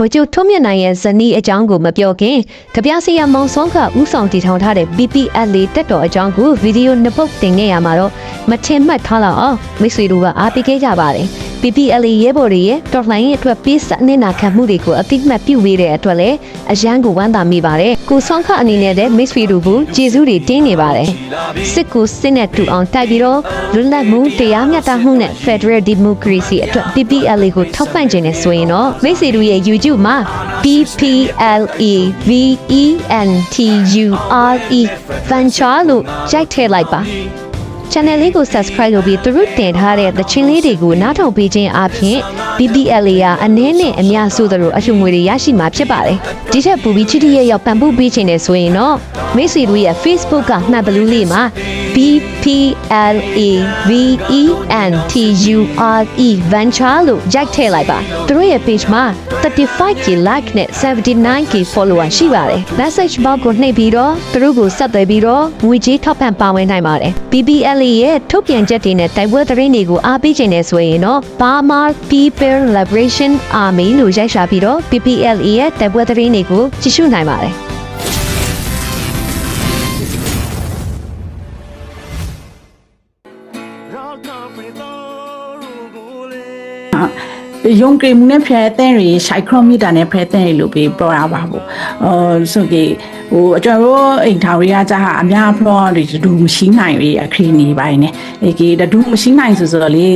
ဗိုလ်ချုပ်ထွန်းမြတ်နိုင်ရဲ့ဇနီးအကြောင်းကိုမပြောခင်ကြပြစီရမောင်စောကဥဆောင်တည်ထောင်ထားတဲ့ BPL တက်တော်အကြောင်းကိုဗီဒီယိုနှစ်ပုတ်တင်ခဲ့ရမှာတော့မထင်မှတ်ထားလောက်အောင်မိတ်ဆွေတို့ကအားပေးခဲ့ကြပါတယ် BPL ရဲဘော်တွေရဲ့တော်လှန်ရေးအတွက်ပေးစနစ်နာခံမှုတွေကိုအတိအမှတ်ပြုပေးတဲ့အတွက်လည်းအရန်ကိုဝမ်းသာမိပါတယ်ကိုဆောင်ခအနေနဲ့တဲ့မိတ်ဆွေတို့ကိုကျေးဇူးတွေတင်းနေပါတယ်စစ်ကိုစစ်နဲ့တူအောင်တိုက်ပြီးတော့လွတ်လပ်မှုတရားမျှတမှုနဲ့ Federal Democracy အတွက် BPL ကိုထောက်ပံ့ခြင်းနဲ့ဆိုရင်တော့မိတ်ဆွေတို့ရဲ့ YouTube မှာ BPLE VENTURE Venture လို့ရိုက်ထည့်လိုက်ပါ channel လေးကို subscribe လုပ်ပြီးသူတို့တင်ထားတဲ့သချင်းလေးတွေကိုနားထောင်ပေးခြင်းအပြင် BBL လေးကအနည်းနဲ့အများဆိုသလိုအလှငွေတွေရရှိမှာဖြစ်ပါတယ်။ဒီထက်ပိုပြီးချစ်တရဲ့ရောက်ပံ့ပိုးပေးခြင်းနဲ့ဆိုရင်တော့မိတ်ဆွေတို့ရဲ့ Facebook ကမှတ်ဘလူးလေးမှာ BPLAVENTURE Venture လို့ရိုက်ထည့်လိုက်ပါ။သူတို့ရဲ့ page မှာ 35k like နဲ့ 79k follower ရှိပါတယ်။ message box ကိုနှိပ်ပြီးတော့သူတို့ကိုဆက်သွယ်ပြီးတော့ငွေကြေးထောက်ပံ့ပါဝင်နိုင်ပါတယ်။ BBL ရဲ့ထုတ်ပြန်ချက်တွေနဲ့တိုက်ပွဲသတင်းတွေကိုအားပေးခြင်းနဲ့ဆိုရင်တော့ Burma People Liberation Army လို့ရိုက်ရှာပြီးတော့ BBL ရဲ့တိုက်ပွဲသတင်းတွေကိုကြည့်ရှုနိုင်ပါတယ်။ ယုံကြည်မှုနဲ့ဖရဲတဲ့ရီရှိုက်ခရိုမီတာနဲ့ဖရဲတဲ့ရီလို့ပြီးပြောရပါဘူး။အော်ဆိုကေ ဟိုအကျွန်တော်အိမ်ထောင်ရီကကြာဟာအများဖလောဒီဒူမရှိနိုင်ရီအခရီးနေပိုင်းနဲ့အေကေဒူမရှိနိုင်ဆိုဆိုလေ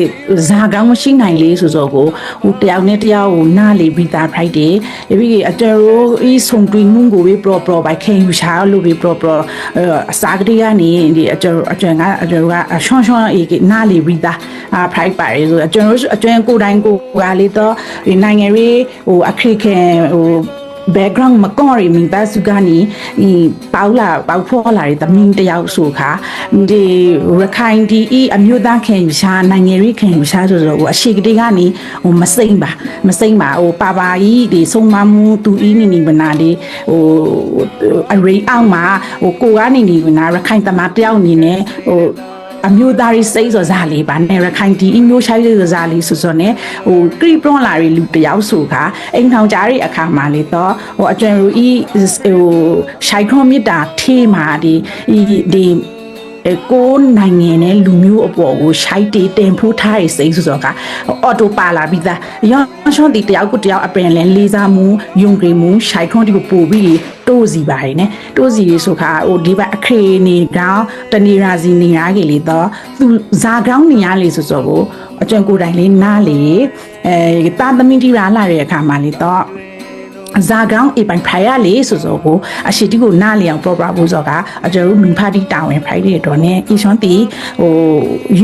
ဇာကောင်းမရှိနိုင်လေဆိုဆိုကိုဟိုတယောက်နဲ့တယောက်ဟိုနားလေပြီးသားဖိုက်တယ်။ပြီးအကျွန်တော်ဤဆုံတွင်မှုကိုပြီးပရောပရောဘိုက်ခင်ယူရှာလို့ပြီးပရောပရောအစားကလေးကနေဒီအကျွန်တော်အကျွန်ကအကျွန်တော်ကရှွန်ရှွန်အေကေနားလေပြီးသားအဖိုက်ပါရေဆိုအကျွန်တော်အကျွန်ကိုတိုင်းကိုကလေးတော့ဒီနိုင်ငံရေးဟိုအခရိခင်ဟို background မကောရီမင်ပါစုကနေဒီပေါလာပေါဖောလာတဲ့တမင်းတယောက်ဆိုခါဒီရခိုင်ဒီအအမျိုးသားခင်ယူရှာနိုင်ငံရေးခင်ယူရှာဆိုတော့ဟိုအရှိကတိကနေဟိုမစိမ့်ပါမစိမ့်ပါဟိုပါပါကြီးဒီဆုံးမမှုသူဤနေနေမနာဒီဟိုအရိအောင်မှာဟိုကိုကနေနေနာရခိုင်တမတယောက်အနေနဲ့ဟို အမျိုးသားရေးစိတ်စောစားလေးပါနဲ့ရခိုင်ဒီအမျိုးရှိုင်းစောစားလေးဆိုဆိုနဲ့ဟိုကရီပရွန်လာရီလူတယောက်ဆိုခါအိမ်ထောင်ကြားရဲ့အခါမှာလေတော့ဟိုအကျွမ်းရူဤဟိုရှိုက်ခရိုမီတာထေးမှာဒီဒီ အဲကိုနိုင်ငံနဲ့လူမျိုးအပေါ်ကိုရှိုက်တေးတင်ဖိုးထားတဲ့စိတ်ဆိုတော့ကအော်တိုပါလာပြီးသားရောင်းရှွန်ဒီတယောက်ကိုတယောက်အပင်လဲလေးစားမှုယုံကြည်မှုရှိုက်ခွန်ဒီကိုပို့ပြီးတိုးစီပါရယ်တိုးစီရေဆိုခါဟိုဒီဘအခရေနေကောင်းတနေရာစီနေရကြီးလေတော့သူဇာကောင်းနေရလေဆိုဆိုကိုအကျဉ်ကိုယ်တိုင်လေးနားလေအဲတာသမီတီရာလာတဲ့အခါမှာလေတော့ ဇာကောင်းအပိုင်ဖိုင်ရလေဆိုဆိုကိုအရှိတီကိုနားလျောင် proper ဘူးဆိုကအကျတို့မင်ဖာတီတာဝန်ဖိုင်တဲ့တော့ ਨੇ အရှွန်တီဟို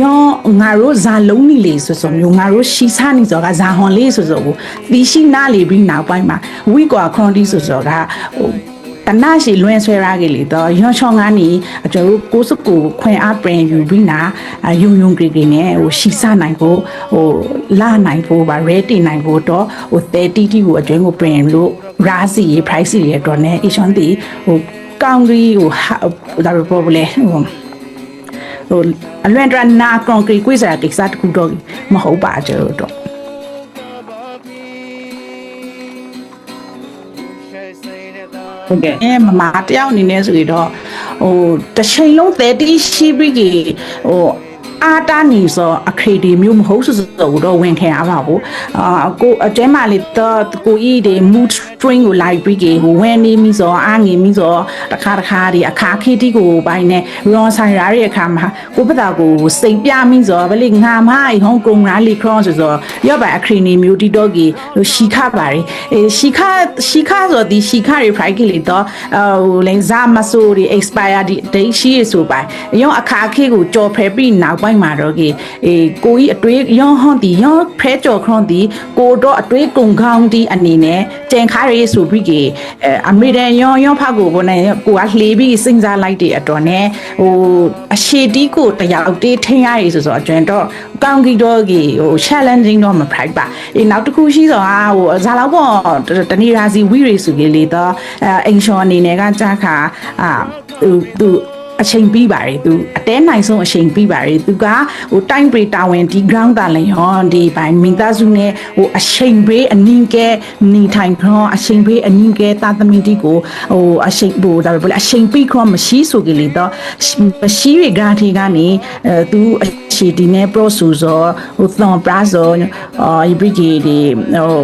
ယောငါတို့ဇာလုံးနေလေဆိုဆိုမျိုးငါတို့ရှီဆာနေဆိုကဇာဟွန်လေးဆိုဆိုကိုသီရှိနားလေပြီးနောက်ပိုင်းမှာဝီကွာခွန်တီဆိုဆိုကဟို တနရှိလွင်ဆွဲရခဲ့လေတော့ရွှန်ချောင်းကနေအကျတို့ကိုစကိုခွင်အားပြင်ယူပြီးနာယုံယုံကြည်ကြည်နဲ့ဟိုရှီဆနိုင်ဖို့ဟိုလာနိုင်ဖို့ဗာရဲတင်နိုင်ဖို့တော့ဟို30တီကိုအတွင်းကိုပြင်လို့ရာစီ price တွေအတွက် ਨੇ အရှွန်တီဟိုကောင်းကြီးဟိုဒါရပေါ်လေဟိုဟိုအလွန်တရနာကွန်ကရစ်ကွေးစားကိစ္စတခုတော့မဟုတ်ပါကြတော့ ဟုတ်ကဲ့အဲမမတယောက်အနေနဲ့ဆိုရင်တော့ဟိုတစ်ချိန်လုံး30ရှိပြီးကြီးဟို အာတာနေဆိုအခရီဒီမျိုးမဟုတ်ဆိုတော့ဝင်ခံရပါဘူးအာကိုအတဲမလေးတော့ကိုကြီးဒီ mood string ကိုလိုက်ပြီးကြီးဟိုဝင်နေပြီဆိုအာငေပြီဆိုတခါတခါဒီအခါခေတီကိုပိုင်းနဲ့ရွန်ဆိုင်ရတဲ့အခါမှာကိုပတာကိုစိတ်ပြမိဆိုဗလေငါမဟောင်းကုံရာလီခရောဆိုဆိုရော့ပါအခရီနေမျိုးတီတော့ကြီးဟိုရှီခပါရီအဲရှီခရှီခဆိုဒီရှီခရီဖရိုက်ကြီးလေတော့ဟိုလင်ဇာမဆိုဒီ expire date ရှိရဆိုပါရောအခါခေကိုကြော်ဖယ်ပြီးနောက်ပိုင်းမှာတော့ကြီးအေကိုကြီးအတွေးရောဟွန်ဒီရောဖဲကြော်ခရွန်ဒီကိုတော့အတွေးကုံခေါင်းဒီအနေနဲ့ကြင်ခါရီဆိုပြီးကြီးအဲအမေရိကန်ရောရောဖက်ကိုဘုန်းနဲ့ကိုကလှေပြီးစဉ်းစားလိုက်တဲ့အတွက်နဲ့ဟိုအရှိတီးကိုတယောက်တေးထင်းရည်ဆိုဆိုအကျွန်းတော့ကောင်းကြီးတော့ကြီးဟို challenging တော့မဖိုက်ပါအေးနောက်တစ်ခုရှိတော့ဟာဟိုဇာလောက်ပေါ့တဏီရာစီဝီရီဆိုကြီးလေတော့အဲအင်ရှော်အနေနဲ့ကကြာခါအာသူသူ အချိန်ပြီးပါတယ်သူအတဲနိုင်ဆုံးအချိန်ပြီးပါတယ်သူကဟိုတိုင်းပရီတာဝန်ဒီ ground တာလည်းဟောဒီဘိုင်မင်းသားစုနဲ့ဟိုအချိန်ပေးအနည်းကဲနေထိုင်ခေါအချိန်ပေးအနည်းကဲတာသမီတီကိုဟိုအချိန်ဟိုဒါပဲအချိန်ပြီးခေါမရှိဆိုကြလေတော့မရှိရဂါတီကနေအဲသူအချိန်ဒီနဲ့ pro ဆိုဆိုဟိုသော brazo အော် brigade ဒီဟို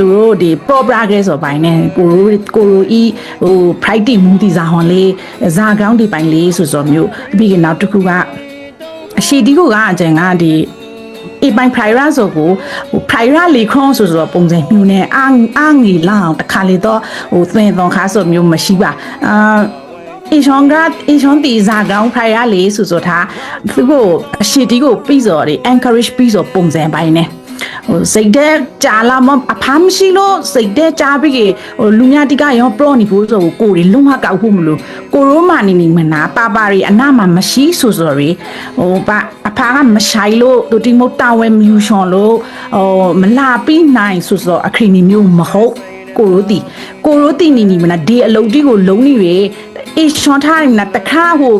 သူတို့ဒီ pro progress ဆိုပိုင်းနဲ့ကိုရိုကိုရိုဤဟို friday မူတီစာဟွန်လေးဇာကောင်းဒီပိုင်းလေးဆိုဆိုမျိုးပြီးရင်နောက်တစ်ခုကအရှိဒီကိုကအကျန်ကဒီအပိုင်း prior ဆိုကိုဟို prior လေးခွန်ဆိုဆိုပုံစံမျိုးနဲ့အာအာငီလောင်တခါလေတော့ဟိုသင်သွန်ခါဆိုမျိုးမရှိပါအာအရှောင်းကအရှောင်းတီဇာကောင်း prior လေးဆိုဆိုထားသူကိုအရှိဒီကိုပြီးစော်တွေ encourage ပြီးစော်ပုံစံပိုင်းနဲ့ ဟိုစိတ်တဲ့ကြာလာမအဖမ်းမရှိလို့စိတ်တဲ့ကြာပြီးဟိုလူများတိကရောပရော့နေဖို့ဆိုကိုတွေလုံးဝကောက်ဖို့မလို့ကိုရိုးမာနေနေမနာပါပါရီအနာမှာမရှိဆိုဆိုရီဟိုပါအဖားကမဆိုင်လို့တူတီမိုတာဝဲမြူရှွန်လို့ဟိုမလာပြီးနိုင်ဆိုဆိုအခရီနီမျိုးမဟုတ်ကိုရိုတီကိုရိုတီနေနေမနာဒီအလုံးတီကိုလုံးနေရအေရှွန်ထားနေတခါဟို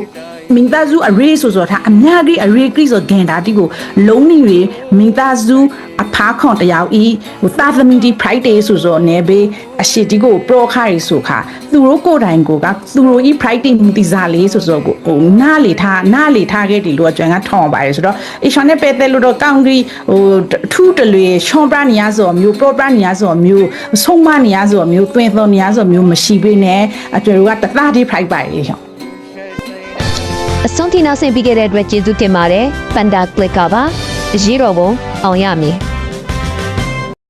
မင်းသားစုအရေးဆိုဆိုတာအများကြီးအရေးကြီးဆိုဂန်တာတီကိုလုံးနေရမင်းသားစုအဖားခွန်တယောက်ဤဟိုသာသမီတီ Friday ဆိုဆိုနေဘေးအရှိတီကို pro ခိုင်ဆိုခါသူတို့ကိုယ်တိုင်ကိုကသူတို့ဤ Friday မတီစားလေးဆိုဆိုကိုဟိုနားလေထားနားလေထားခဲ့တယ်လို့အကျွမ်းကထောင်းပါတယ်ဆိုတော့အရှောင်းနဲ့ပဲတဲ့လို့တော့ကောင်းကြီးဟိုထူးတလွေရှွန်ပရနီယာဆိုမျိုး pro ပရနီယာဆိုမျိုးဆုံးမနီယာဆိုမျိုးသွင်းသွန်နီယာဆိုမျိုးမရှိဘဲနဲ့အကျွမ်းကတသားတီ Friday ပါလေရှောင်း အဆုံးထိနောက်ဆင်ပြီးခဲ့တဲ့အတွက်ကျေးဇူးတင်ပါတယ်ပန်ဒါကလစ်ကပါအရေးတော်ပုံအောင်ရမည်